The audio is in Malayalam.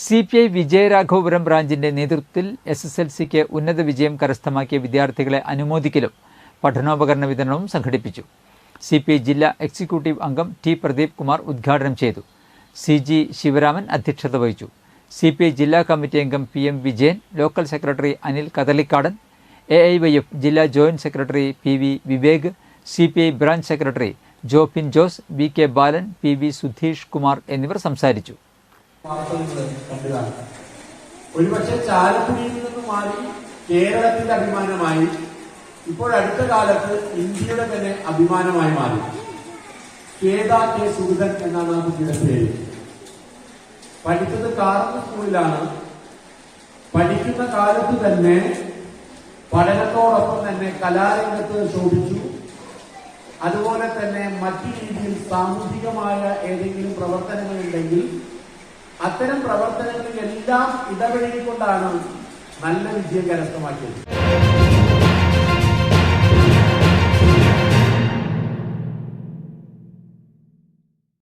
സി പി ഐ വിജയരാഘവപുരം ബ്രാഞ്ചിന്റെ നേതൃത്വത്തിൽ എസ് എസ് എൽ സിക്ക് ഉന്നത വിജയം കരസ്ഥമാക്കിയ വിദ്യാർത്ഥികളെ അനുമോദിക്കലും പഠനോപകരണ വിതരണവും സംഘടിപ്പിച്ചു. സി പി ഐ ജില്ലാ എക്സിക്യൂട്ടീവ് അംഗം ടി പ്രദീപ് കുമാർ ഉദ്ഘാടനം ചെയ്തു. സി ജി ശിവരാമൻ അധ്യക്ഷത വഹിച്ചു. സി പി ഐ ജില്ലാ കമ്മിറ്റി അംഗം P M Vijayan local secretary Anil Kadalikkadan A I Y F ജില്ലാ joint secretary P V Vivek C P I branch secretary Jofin Jose V K Balan P V Sudheesh Kumar എന്നിവർ സംസാരിച്ചു. കണ്ടതാണ്. ഒരുപക്ഷെ ചാലക്കുടിയിൽ നിന്ന് മാറി കേരളത്തിന്റെ അഭിമാനമായി ഇപ്പോൾ അടുത്ത കാലത്ത് ഇന്ത്യയുടെ തന്നെ അഭിമാനമായി മാറി. കേദാ കെ സുഗതൻ എന്നാണ് ആ കുട്ടിയുടെ പേര്. പഠിച്ചത് കാർന്ന് സ്കൂളിലാണ്. പഠിക്കുന്ന കാലത്ത് തന്നെ പഠനത്തോടൊപ്പം തന്നെ കലാരംഗത്ത് ശോഭിച്ചു. അതുപോലെ തന്നെ മറ്റു രീതിയിൽ സാമൂഹികമായ ഏതെങ്കിലും പ്രവർത്തനങ്ങൾ ഉണ്ടെങ്കിൽ പ്രവർത്തനങ്ങളിൽ എല്ലാം ഇടപഴകിക്കൊണ്ടാണ് നല്ല വിജയം കരസ്ഥമാക്കിയത്